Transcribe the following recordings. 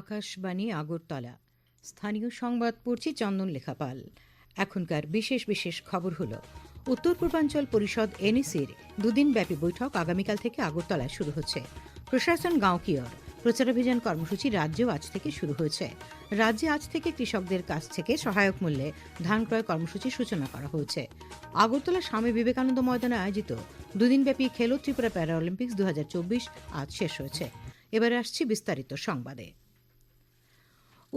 আকাশবাণী আগরতলা। স্থানীয় সংবাদ পড়ছি চন্দন লেখাপাল। এখনকার বিশেষ বিশেষ খবর হল, উত্তর পূর্বাঞ্চল পরিষদ এনএসির দুদিনব্যাপী বৈঠক আগামীকাল থেকে আগরতলায় শুরু হচ্ছে। প্রশাসন গাঁও কিয়র প্রচারাভিযান কর্মসূচি রাজ্যেও আজ থেকে শুরু হয়েছে। রাজ্যে আজ থেকে কৃষকদের কাছ থেকে সহায়ক মূল্যে ধান ক্রয় কর্মসূচির সূচনা করা হয়েছে। আগরতলা স্বামী বিবেকানন্দ ময়দানে আয়োজিত দুদিনব্যাপী খেলো ত্রিপুরা প্যারা অলিম্পিক্স দু আজ শেষ হয়েছে। এবারে আসছি বিস্তারিত সংবাদে।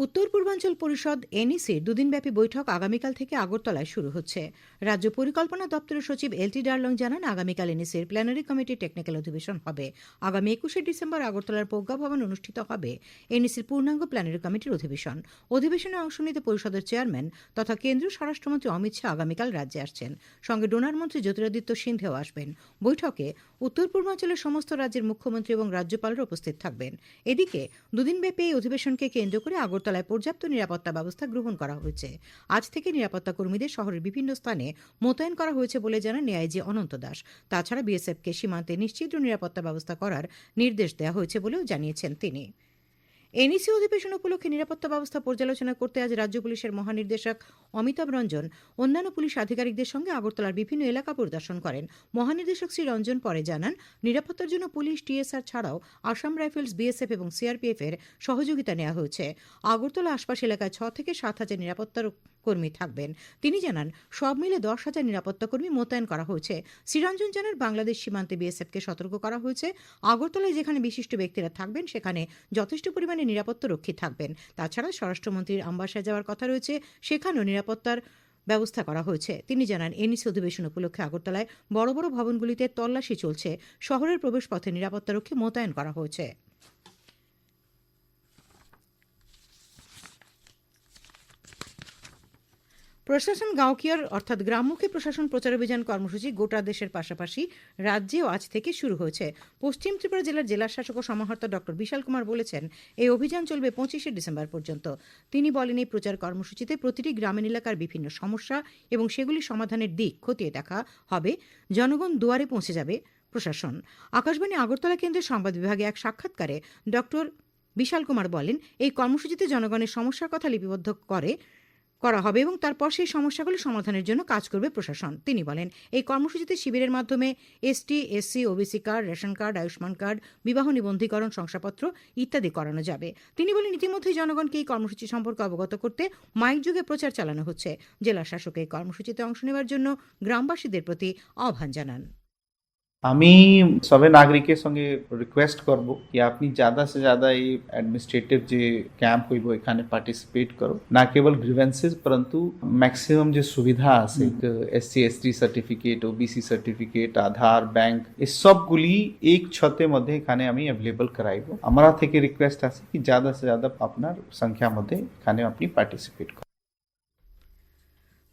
উত্তর পূর্বাঞ্চল পরিষদ এনইসির দুদিনব্যাপী বৈঠক আগামীকাল থেকে আগরতলায় শুরু হচ্ছে। রাজ্য পরিকল্পনা দপ্তরের সচিব এলটি ডার্লং জানান, আগামীকাল এনইসির প্ল্যানারি কমিটির টেকনিক্যাল অধিবেশন হবে। আগামী একুশে ডিসেম্বর আগরতলার প্রজ্ঞা ভবন অনুষ্ঠিত হবে এনইসির পূর্ণাঙ্গ প্ল্যানারি কমিটির অধিবেশন। অধিবেশনে অংশ নিতে পরিষদের চেয়ারম্যান তথা কেন্দ্রীয় স্বরাষ্ট্রমন্ত্রী অমিত শাহ আগামীকাল রাজ্যে আসছেন। সঙ্গে ডোনার মন্ত্রী জ্যোতিরাদিত্য সিন্ধেও আসবেন। বৈঠকে উত্তর পূর্বাঞ্চলের সমস্ত রাজ্যের মুখ্যমন্ত্রী এবং রাজ্যপালরা উপস্থিত থাকবেন। এদিকে দুদিনব্যাপী এই অধিবেশনকে কেন্দ্র করে আগরতলায় পর্যাপ্ত নিরাপত্তা ব্যবস্থা গ্রহণ করা হয়েছে। আজ থেকে নিরাপত্তা কর্মীদের শহরের বিভিন্ন স্থানে মোতায়েন করা হয়েছে বলে জানান এআইজি অনন্ত দাস। তাছাড়া বিএসএফকে সীমান্তে নিশ্চিত নিরাপত্তা ব্যবস্থা করার নির্দেশ দেওয়া হয়েছে বলেও জানিয়েছেন তিনি। এনইসি অধিবেশন উপলক্ষে নিরাপত্তা ব্যবস্থা পর্যালোচনা করতে আজ রাজ্য পুলিশের মহানির্দেশক অমিতাভ রঞ্জন, অন্যান্য পুলিশ আধিকারিকদের সঙ্গে আগরতলার বিভিন্ন এলাকা পরিদর্শন করেন। মহানির্দেশক শ্রী রঞ্জন পরে জানান, নিরাপত্তার জন্য পুলিশ, টিএসআর ছাড়াও আসাম রাইফেলস, বিএসএফ এবং সিআরপিএফ এর সহযোগিতা নেওয়া হয়েছে। আগরতলা আশপাশ এলাকায় ছ থেকে সাত হাজার নিরাপত্তার কর্মী থাকবেন। তিনি জানান, সব মিলে দশ হাজার নিরাপত্তা কর্মী মোতায়েন করা হয়েছে। শ্রীরঞ্জন জানান বাংলাদেশ সীমান্তে বিএসএফকে সতর্ক করা হয়েছে। আগরতলায় যেখানে বিশিষ্ট ব্যক্তিরা থাকবেন, সেখানে যথেষ্ট পরিমাণে নিরাপত্তা রক্ষী থাকবেন। তাছাড়া স্বরাষ্ট্রমন্ত্রীর আম্বাসায় যাওয়ার কথা রয়েছে, সেখানেও নিরাপত্তার ব্যবস্থা করা হয়েছে। তিনি জানান এনইসি অধিবেশন উপলক্ষে আগরতলায় বড় বড় ভবনগুলিতে তল্লাশি চলছে। শহরের প্রবেশপথে নিরাপত্তারক্ষী মোতায়েন করা হয়েছে। প্রশাসন গাঁওকিয়ার, অর্থাৎ গ্রামমুখী প্রশাসন প্রচারাভিযান কর্মসূচি গোটা দেশের পাশাপাশি রাজ্যেও আজ থেকে শুরু হয়েছে। পশ্চিম ত্রিপুরা জেলার জেলা শাসক ও সমাহর্তা ডক্টর বিশাল কুমার বলেছেন, এই অভিযান চলবে পঁচিশে ডিসেম্বর পর্যন্ত। তিনি বলেন, এই প্রচার কর্মসূচিতে প্রতিটি গ্রামীণ এলাকার বিভিন্ন সমস্যা এবং সেগুলি সমাধানের দিক খতিয়ে দেখা হবে। জনগণ দুয়ারে পৌঁছে যাবে, প্রশাসন। আকাশবাণী আগরতলা কেন্দ্রের সংবাদ বিভাগে এক সাক্ষাৎকারে ডক্টর বিশাল কুমার বলেন, এই কর্মসূচিতে জনগণের সমস্যার কথা লিপিবদ্ধ করে করা হবে এবং তারপর সেই সমস্যাগুলি সমাধানের জন্য কাজ করবে প্রশাসন। তিনি বলেন, এই কর্মসূচিতে শিবিরের মাধ্যমে ST, SC, OBC card, ration card, Ayushman card, বিবাহ নিবন্ধীকরণ, শংসাপত্র ইত্যাদি করানো যাবে। তিনি বলেন, ইতিমধ্যেই জনগণকে এই কর্মসূচি সম্পর্কে অবগত করতে মাইক যুগে প্রচার চালানো হচ্ছে। জেলা শাসক এই কর্মসূচিতে অংশ নেওয়ার জন্য গ্রামবাসীদের প্রতি আহ্বান জানান। আমি সবে নাগরিকের সঙ্গে রিকোয়েস্ট করব কি আপনি ज़्यादा से ज़्यादा এই অ্যাডমিনিস্ট্রেটিভ যে ক্যাম্প হইব এখানে পার্টিসিপেট করো না কেবল গ্রিভেন্সেস পরন্তু ম্যাক্সিমাম যে সুবিধা আছে SC ST certificate OBC certificate Aadhaar bank এই সবগুলি এক ছতের মধ্যে এখানে আমি অ্যাভেলেবল করাইব আমরা থেকে রিকোয়েস্ট আছে কি ज़्यादा से ज़्यादा আপনার সংখ্যা মধ্যে এখানে আপনি পার্টিসিপেট করুন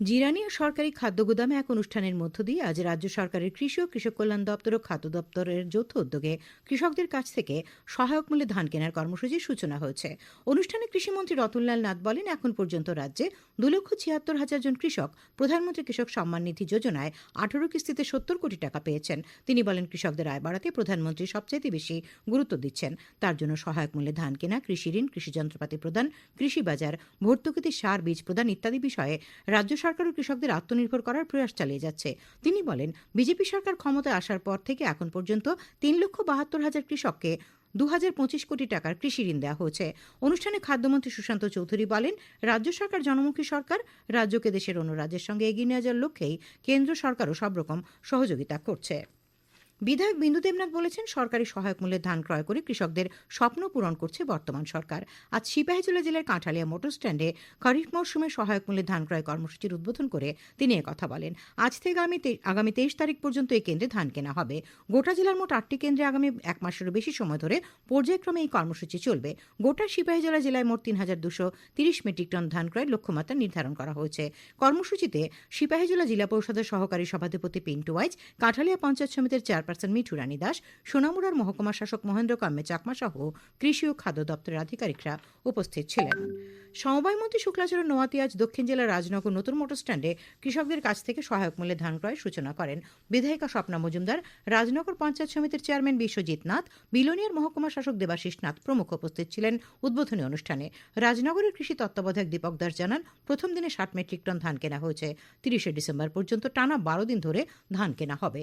জিরানিয়া সরকারি খাদ্য গুদামে এক অনুষ্ঠানের মধ্য দিয়ে আজ রাজ্য সরকারের কৃষি ও কৃষক কল্যাণ দপ্তর ও খাদ্য দপ্তরের যৌথ উদ্যোগে কৃষকদের কাছ থেকে সহায়ক মূল্যে ধান কেনার কর্মসূচির সূচনা হয়েছে। অনুষ্ঠানে কৃষিমন্ত্রী রতনলাল নাথ বলেন, এখন পর্যন্ত রাজ্যে দু লক্ষ ছিয়াত্তর হাজার জন কৃষক প্রধানমন্ত্রী কৃষক সম্মান নিধি যোজনায় আঠারো কিস্তিতে সত্তর কোটি টাকা পেয়েছেন। তিনি বলেন, কৃষকদের আয় বাড়াতে প্রধানমন্ত্রী সবচাইতে বেশি গুরুত্ব দিচ্ছেন। তার জন্য সহায়ক মূল্যে ধান কেনা, কৃষি ঋণ, কৃষি যন্ত্রপাতি প্রদান, কৃষি বাজার, ভর্তুকিতে সার, বীজ প্রদান ইত্যাদি বিষয়ে রাজ্য সরকার ও কৃষকদের আত্মনির্ভর করার প্রয়াস চালিয়ে যাচ্ছে। তিনি বলেন, বিজেপি সরকার ক্ষমতায় আসার পর থেকে এখন পর্যন্ত তিন লক্ষ বাহাত্তর হাজার কৃষককে দু হাজার পঁচিশ কোটি টাকার কৃষি ঋণ দেওয়া হয়েছে। অনুষ্ঠানে খাদ্যমন্ত্রী সুশান্ত চৌধুরী বলেন, রাজ্য সরকার, জনমুখী সরকার, রাজ্যকে দেশের অন্য রাজ্যের সঙ্গে এগিয়ে নিয়ে যাওয়ার লক্ষ্যেই কেন্দ্র সরকারও সব রকম সহযোগিতা করছে। বিধায়ক বিন্দু দেবনাথ বলেছেন, সরকারি সহায়ক মূল্যে ধান ক্রয় করে কৃষকদের স্বপ্ন পূরণ করছে বর্তমান সরকার। আজ সিপাহীজলা জেলার কাঁঠালিয়া মোটর স্ট্যান্ডে খরিফ মৌসুমে সহায়ক মূল্যে ধান ক্রয় কর্মসূচির উদ্বোধন করে তিনি কথা বলেন। আজ থেকে আমি আগামী তেইশ তারিখ পর্যন্ত এই কেন্দ্রে ধান কেনা হবে। গোটা জেলার মোট আটটি কেন্দ্রে আগামী এক মাসেরও বেশি সময় ধরে পর্যায়ক্রমে এই কর্মসূচি চলবে। গোটা সিপাহীজলা জেলায় মোট তিন হাজার দুশো তিরিশ মেট্রিক টন ধান ক্রয়ের লক্ষ্যমাত্রা নির্ধারণ করা হয়েছে। কর্মসূচিতে সিপাহীজলা জেলা পরিষদের সহকারী সভাধিপতি পিন্টু ওয়াইজ, কাঁঠালিয়া পঞ্চায়েত সমিতির চেয়ারপারসন চেয়ারপারসন মিঠু রানী দাস, সোনামুড়ার মহকুমা শাসক মহেন্দ্র কাম্যে চাকমা সহ কৃষি ও খাদ্য দপ্তরের আধিকারিকরা উপস্থিত ছিলেন। সমবায় মন্ত্রী শুক্লাচরণ নোয়াতি আজ দক্ষিণ জেলার রাজনগর নতুন মোটর স্ট্যান্ডে কৃষকদের কাছ থেকে সহায়ক মূল্যে ধান ক্রয়ের সূচনা করেন। বিধায়িকা স্বপ্না মজুমদার, রাজনগর পঞ্চায়েত সমিতির চেয়ারম্যান বিশ্বজিৎ নাথ, বিলোনিয়ার মহকুমা শাসক দেবাশিস নাথ প্রমুখ উপস্থিত ছিলেন উদ্বোধনী অনুষ্ঠানে। রাজনগরের কৃষি তত্ত্বাবধায়ক দীপক দাস জানান, প্রথম দিনে ষাট মেট্রিক টন ধান কেনা হয়েছে। তিরিশে ডিসেম্বর পর্যন্ত টানা বারো দিন ধরে ধান কেনা হবে।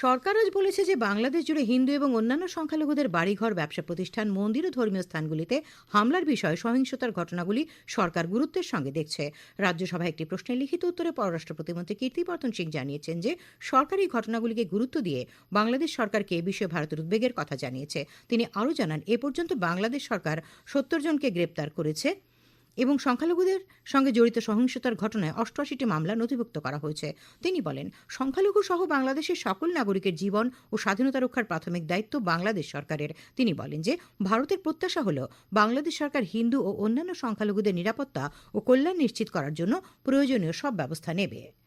সরকার আজ বলেছে যে বাংলাদেশ জুড়ে হিন্দু এবং অন্যান্য সংখ্যালঘুদের বাড়িঘর, ব্যবসা প্রতিষ্ঠান, মন্দির ও ধর্মীয় স্থানগুলিতে হামলার বিষয়ে সহিংসতার ঘটনাগুলি সরকার গুরুত্বের সঙ্গে দেখছে। রাজ্যসভায় একটি প্রশ্নের লিখিত উত্তরে পররাষ্ট্র প্রতিমন্ত্রী কীর্তিবর্ধন সিং জানিয়েছেন যে সরকার এই ঘটনাগুলিকে গুরুত্ব দিয়ে বাংলাদেশ সরকারকে এ বিষয়ে ভারতের উদ্বেগের কথা জানিয়েছে। তিনি আরও জানান, এ পর্যন্ত বাংলাদেশ সরকার সত্তর জনকে গ্রেপ্তার করেছে। এবং সংখ্যালঘুদের সঙ্গে জড়িত সহিংসতার ঘটনায় অষ্টআশিটি মামলা নথিভুক্ত করা হয়েছে। তিনি বলেন সংখ্যালঘু সহ বাংলাদেশের সকল নাগরিকের জীবন ও স্বাধীনতা রক্ষার প্রাথমিক দায়িত্ব বাংলাদেশ সরকারের। তিনি বলেন যে, ভারতের প্রত্যাশা হল বাংলাদেশ সরকার হিন্দু ও অন্যান্য সংখ্যালঘুদের নিরাপত্তা ও কল্যাণ নিশ্চিত করার জন্য প্রয়োজনীয় সব ব্যবস্থা নেবে।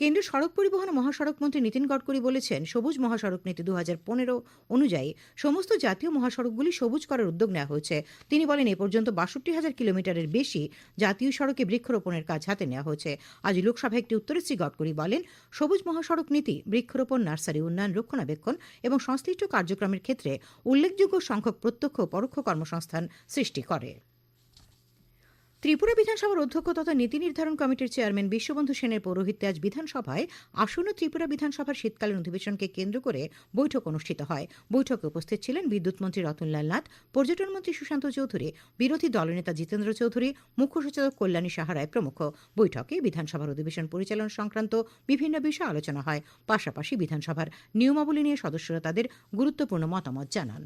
কেন্দ্রীয় সড়ক পরিবহন মহাসড়ক মন্ত্রী নীতিন গডকরি বলেছেন, সবুজ মহাসড়ক নীতি দু পনেরো অনুযায়ী সমস্ত জাতীয় মহাসড়কগুলি সবুজ করার উদ্যোগ নেওয়া হয়েছে। তিনি বলেন, এ পর্যন্ত বাষট্টি হাজার কিলোমিটারের বেশি জাতীয় সড়কে বৃক্ষরোপণের কাজ হাতে নেওয়া হয়েছে। আজ লোকসভায় একটি উত্তরে শ্রী গডকরি বলেন, সবুজ মহাসড়ক নীতি বৃক্ষরোপণ, নার্সারি উন্নয়ন, রক্ষণাবেক্ষণ এবং সংশ্লিষ্ট কার্যক্রমের ক্ষেত্রে উল্লেখযোগ্য সংখ্যক প্রত্যক্ষ পরোক্ষ কর্মসংস্থান সৃষ্টি করে। ত্রিপুরা বিধানসভার অধ্যক্ষ তথা নীতি নির্ধারণ কমিটির চেয়ারম্যান বিশ্ববন্ধু সেনের পৌরোহিত্যে আজ বিধানসভায় আসন্ন ত্রিপুরা বিধানসভার শীতকালীন অধিবেশনকে কেন্দ্র করে বৈঠক অনুষ্ঠিত হয়। বৈঠকে উপস্থিত ছিলেন বিদ্যুৎ মন্ত্রী রতনলাল নাথ, পর্যটন মন্ত্রী সুশান্ত চৌধুরী, বিরোধী দলনেতা জিতেন্দ্র চৌধুরী, মুখ্য সচেতক কল্যাণী সাহারায় প্রমুখ। বৈঠকে বিধানসভার অধিবেশন পরিচালনা সংক্রান্ত বিভিন্ন বিষয়ে আলোচনা হয়। পাশাপাশি বিধানসভার নিয়মাবলী নিয়ে সদস্যরা তাদের গুরুত্বপূর্ণ মতামত জানান।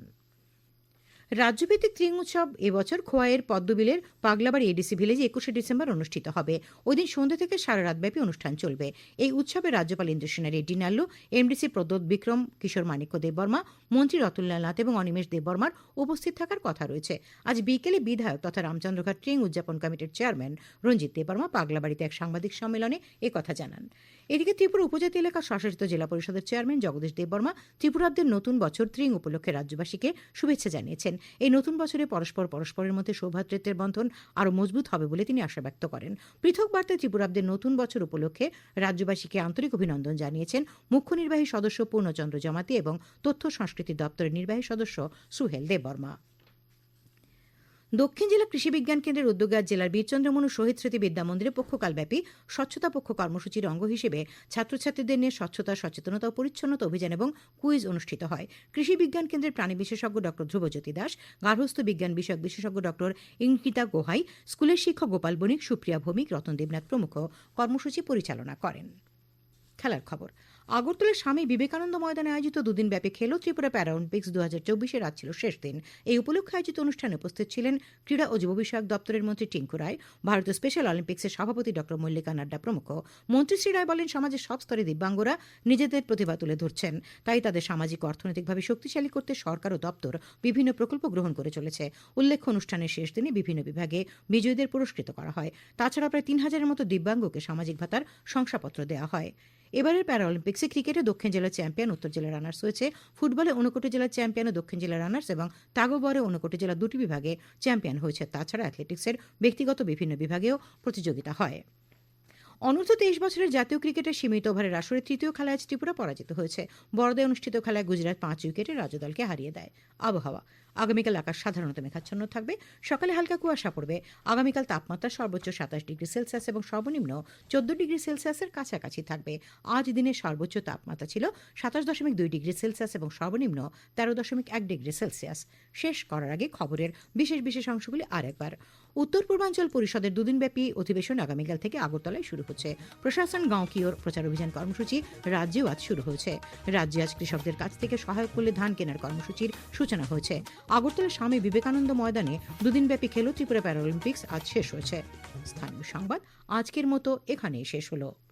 রাজ্যভিত্তিক ত্রিং উৎসব এবছর খোয়াইয়ের পদ্মবিলের পাগলাবাড়ি এডিসি ভিলেজে একুশে ডিসেম্বর অনুষ্ঠিত হবে। ওই দিন সন্ধ্যা থেকে সারা রাতব্যাপী অনুষ্ঠান চলবে। এই উৎসবে রাজ্যপাল ইন্দ্রসেনা রেড্ডি নাল্লু এমডিসি প্রদ্যোৎ বিক্রম, কিশোর মাণিক্য দেববর্মা মন্ত্রী রতনলাল নাথ এবং অনিমেষ দেববর্মার উপস্থিত থাকার কথা রয়েছে। আজ বিকেলে বিধায়ক তথা রামচন্দ্রঘাট ট্রিং উদযাপন কমিটির চেয়ারম্যান রঞ্জিত দেববর্মা পাগলাবাড়িতে এক সাংবাদিক সম্মেলনে কথা জানান। এদিকে ত্রিপুরা উপজাতি এলাকার স্বশাসিত জেলা পরিষদের চেয়ারম্যান জগদীশ দেববর্মা ত্রিপুরাব্দের নতুন বছর ত্রিং উপলক্ষে রাজ্যবাসীকে শুভেচ্ছা জানিয়েছেন। এই নতুন বছরে পরস্পর পরস্পরের মধ্যে সৌভ্রাতৃত্বের বন্ধন আরও মজবুত হবে বলে তিনি আশা ব্যক্ত করেন। পৃথক বার্তায় ত্রিপুরাব্দের নতুন বছর উপলক্ষে রাজ্যবাসীকে আন্তরিক অভিনন্দন জানিয়েছেন মুখ্য নির্বাহী সদস্য পূর্ণচন্দ্র জমাতি এবং তথ্য সংস্কৃতি দপ্তরের নির্বাহী সদস্য সুহেল দেববর্মা। দক্ষিণ জেলা কৃষি বিজ্ঞান কেন্দ্রের উদ্যোগে আজ জেলার বীরচন্দ্রমনু শহীদ স্মৃতি বিদ্যা মন্দিরে পক্ষকালব্যাপী স্বচ্ছতা পক্ষ কর্মসূচির অঙ্গ হিসেবে ছাত্রছাত্রীদের নিয়ে স্বচ্ছতা, সচেতনতা ও পরিচ্ছন্নতা অভিযান এবং কুইজ অনুষ্ঠিত হয়। কৃষি বিজ্ঞান কেন্দ্রের প্রাণী বিশেষজ্ঞ ডক্টর ধ্রুবজ্যোতি দাস, গার্হস্থ্য বিজ্ঞান বিষয়ক বিশেষজ্ঞ ডক্টর ইঙ্কিতা গোহাই, স্কুলের শিক্ষক গোপাল বণিক, সুপ্রিয়া ভৌমিক, রতন দেবনাথ প্রমুখ কর্মসূচি পরিচালনা করেন। খেলার খবর। আগরতলার স্বামী বিবেকানন্দ ময়দানে আয়োজিত দুদিন ব্যাপী খেলো ত্রিপুরা প্যারাঅলিম্পিক্স দু হাজার চব্বিশের আজ ছিল শেষ দিন। এই উপলক্ষে আয়োজিত অনুষ্ঠানে উপস্থিত ছিলেন ক্রীড়া ও যুব বিষয়ক দপ্তরের মন্ত্রী টিঙ্কু রায়, ভারতীয় স্পেশাল অলিম্পিক্সের সভাপতি ডক্টর মল্লিকা নাড্ডা প্রমুখ। মন্ত্রী শ্রী রায় বলেন, সমাজের সব স্তরে দিব্যাঙ্গরা নিজেদের প্রতিভা তুলে ধরছেন। তাই তাদের সামাজিক অর্থনৈতিকভাবে শক্তিশালী করতে সরকার ও দপ্তর বিভিন্ন প্রকল্প গ্রহণ করে চলেছে। উল্লেখ্য, অনুষ্ঠানের শেষ দিনে বিভিন্ন বিভাগে বিজয়ীদের পুরস্কৃত করা হয়। তাছাড়া প্রায় তিন হাজারের মতো দিব্যাঙ্গকে সামাজিক ভাতার শংসাপত্র দেওয়া হয়। এবারের প্যারাঅলিম্পিক্সে ক্রিকেটে দক্ষিণ জেলার চ্যাম্পিয়ন উত্তর জেলার রানার্স হয়েছে। ফুটবলে ঊনকোটি জেলার চ্যাম্পিয়ন ও দক্ষিণ জেলার রানার্স এবং তাগোবরে ঊনকোটি জেলা দুটি বিভাগে চ্যাম্পিয়ন হয়েছে। তাছাড়া অ্যাথলেটিক্সের ব্যক্তিগত বিভিন্ন বিভাগেও প্রতিযোগিতা হয়। অনূর্ধ্ব তেইশ বছরের জাতীয় ক্রিকেটের সীমিত ওভারের আসরে তৃতীয় খেলায় আজ ত্রিপুরা পরাজিত হয়েছে। বড়দে অনুষ্ঠিত খেলায় গুজরাট পাঁচ উইকেটে রাজ্যদলকে হারিয়ে দেয়। আবহাওয়া আগামীকাল আকাশ সাধারণত মেঘাচ্ছন্ন থাকবে। সকালে হালকা কুয়াশা পড়বে। আগামীকাল তাপমাত্রা সর্বোচ্চ সাতাশ ডিগ্রি সেলসিয়াস এবং সর্বনিম্ন চোদ্দ ডিগ্রি সেলসিয়াসের কাছাকাছি থাকবে। আজ দিনের সর্বোচ্চ তাপমাত্রা ছিল সাতাশ দশমিক দুই ডিগ্রি সেলসিয়াস এবং সর্বনিম্ন তেরো দশমিক এক ডিগ্রি সেলসিয়াস। শেষ করার আগে খবরের বিশেষ বিশেষ অংশগুলি আরেকবার উত্তর পূর্বাঞ্চল পরিষদের দুদিনব্যাপী অধিবেশন আগামীকাল থেকে আগরতলায় শুরু হচ্ছে। প্রশাসন গাঁও কিওর প্রচার অভিযান কর্মসূচি রাজ্যেও আজ শুরু হয়েছে। রাজ্যে আজ কৃষকদের কাছ থেকে সহায়ক মূল্যে ধান কেনার কর্মসূচির সূচনা হয়েছে। আগরতলার স্বামী বিবেকানন্দ ময়দানে দুদিনব্যাপী খেলো ত্রিপুরা প্যারালিম্পিক্স আজ শেষ হয়েছে। স্থানীয় সংবাদ আজকের মতো এখানেই শেষ হলো।